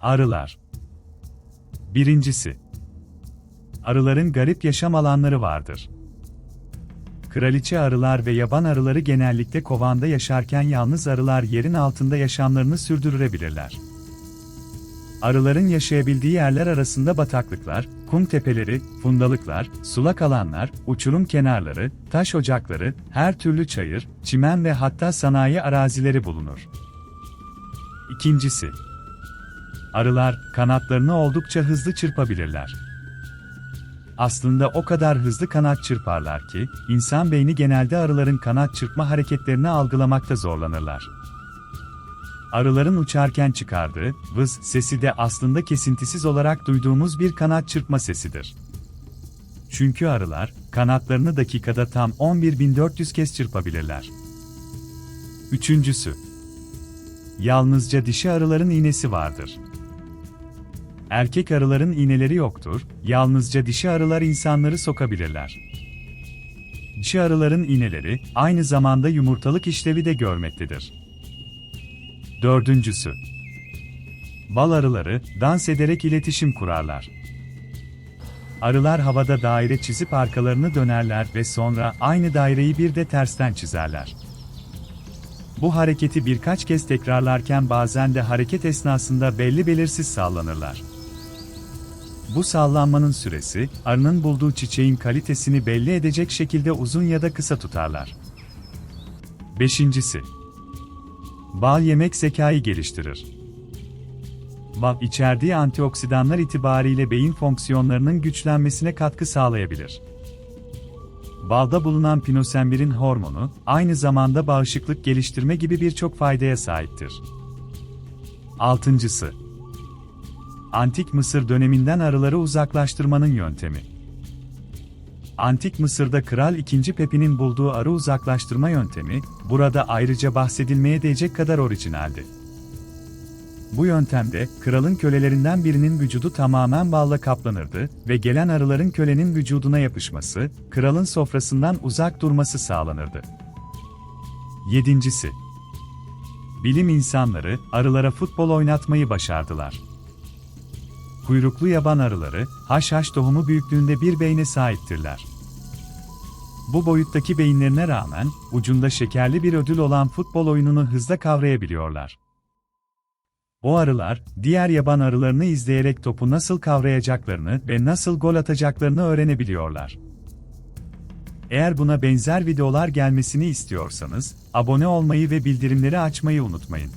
Arılar Birincisi Arıların garip yaşam alanları vardır. Kraliçe arılar ve yaban arıları genellikle kovanda yaşarken yalnız arılar yerin altında yaşamlarını sürdürebilirler. Arıların yaşayabildiği yerler arasında bataklıklar, kum tepeleri, fundalıklar, sulak alanlar, uçurum kenarları, taş ocakları, her türlü çayır, çimen ve hatta sanayi arazileri bulunur. İkincisi, arılar kanatlarını oldukça hızlı çırpabilirler. Aslında o kadar hızlı kanat çırparlar ki, insan beyni genelde arıların kanat çırpma hareketlerini algılamakta zorlanırlar. Arıların uçarken çıkardığı vız sesi de aslında kesintisiz olarak duyduğumuz bir kanat çırpma sesidir. Çünkü arılar, kanatlarını dakikada tam 11.400 kez çırpabilirler. Üçüncüsü, yalnızca dişi arıların iğnesi vardır. Erkek arıların iğneleri yoktur, yalnızca dişi arılar insanları sokabilirler. Dişi arıların iğneleri, aynı zamanda yumurtalık işlevi de görmektedir. Dördüncüsü. Bal arıları, dans ederek iletişim kurarlar. Arılar havada daire çizip arkalarını dönerler ve sonra aynı daireyi bir de tersten çizerler. Bu hareketi birkaç kez tekrarlarken bazen de hareket esnasında belli belirsiz sallanırlar. Bu sallanmanın süresi, arının bulduğu çiçeğin kalitesini belli edecek şekilde uzun ya da kısa tutarlar. Beşincisi. Bal yemek zekayı geliştirir. Bal içerdiği antioksidanlar itibariyle beyin fonksiyonlarının güçlenmesine katkı sağlayabilir. Balda bulunan pinosenbirin hormonu, aynı zamanda bağışıklık geliştirme gibi birçok faydaya sahiptir. Altıncısı. Antik Mısır döneminden arıları uzaklaştırmanın yöntemi. Antik Mısır'da Kral II. Pepi'nin bulduğu arı uzaklaştırma yöntemi, burada ayrıca bahsedilmeye değecek kadar orijinaldi. Bu yöntemde, kralın kölelerinden birinin vücudu tamamen balla kaplanırdı ve gelen arıların kölenin vücuduna yapışması, kralın sofrasından uzak durması sağlanırdı. Yedincisi, Bilim insanları, arılara futbol oynatmayı başardılar. Kuyruklu yaban arıları, haşhaş tohumu büyüklüğünde bir beyne sahiptirler. Bu boyuttaki beyinlerine rağmen, ucunda şekerli bir ödül olan futbol oyununu hızla kavrayabiliyorlar. O arılar, diğer yaban arılarını izleyerek topu nasıl kavrayacaklarını ve nasıl gol atacaklarını öğrenebiliyorlar. Eğer buna benzer videolar gelmesini istiyorsanız, abone olmayı ve bildirimleri açmayı unutmayın.